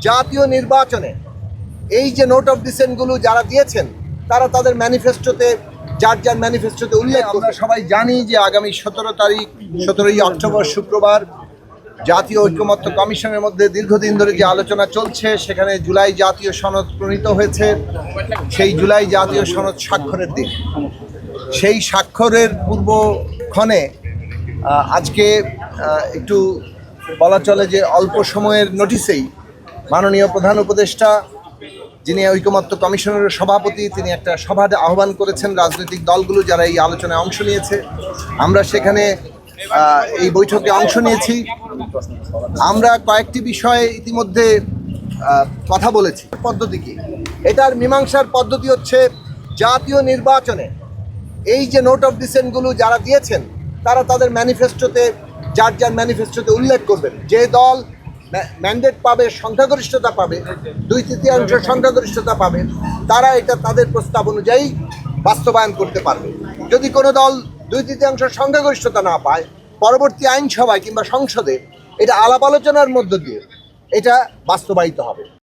জাতীয় নির্বাচনে এই যে নোট অফ ডিসেন্টগুলো যারা দিয়েছেন তারা তাদের ম্যানিফেস্টোতে যার যার ম্যানিফেস্টোতে উল্লেখ আমরা সবাই জানি যে আগামী সতেরো তারিখ সতেরোই অক্টোবর শুক্রবার জাতীয় ঐক্যমত্য কমিশনের মধ্যে দীর্ঘদিন ধরে যে আলোচনা চলছে সেখানে জুলাই জাতীয় সনদ প্রণীত হয়েছে। সেই জুলাই জাতীয় সনদ স্বাক্ষরের দিন। সেই স্বাক্ষরের পূর্বক্ষণে আজকে একটু বলা চলে যে অল্প সময়ের নোটিসেই মাননীয় প্রধান উপদেষ্টা, যিনি ঐকমত্য কমিশনের সভাপতি, তিনি একটা সভা আহ্বান করেছেন রাজনৈতিক দলগুলো যারা এই আলোচনায় অংশ নিয়েছে। আমরা সেখানে এই বৈঠকে অংশ নিয়েছি। আমরা কয়েকটি বিষয়ে ইতিমধ্যে কথা বলেছি। পদ্ধতি কি? এটার মীমাংসার পদ্ধতি হচ্ছে, জাতীয় নির্বাচনে এই যে নোট অফ ডিসেন্টগুলো যারা দিয়েছেন, তারা তাদের ম্যানিফেস্টোতে যার যার ম্যানিফেস্টোতে উল্লেখ করবেন। যে দল ম্যান্ডেট পাবে, সংখ্যাগরিষ্ঠতা পাবে, দুই তৃতীয়াংশ সংখ্যাগরিষ্ঠতা পাবে, তারা এটা তাদের প্রস্তাব অনুযায়ী বাস্তবায়ন করতে পারবে। যদি কোনো দল দুই তৃতীয়াংশ সংখ্যাগরিষ্ঠতা না পায়, পরবর্তী আইনসভায় কিংবা সংসদে এটা আলাপ আলোচনার মধ্য দিয়ে এটা বাস্তবায়িত হবে।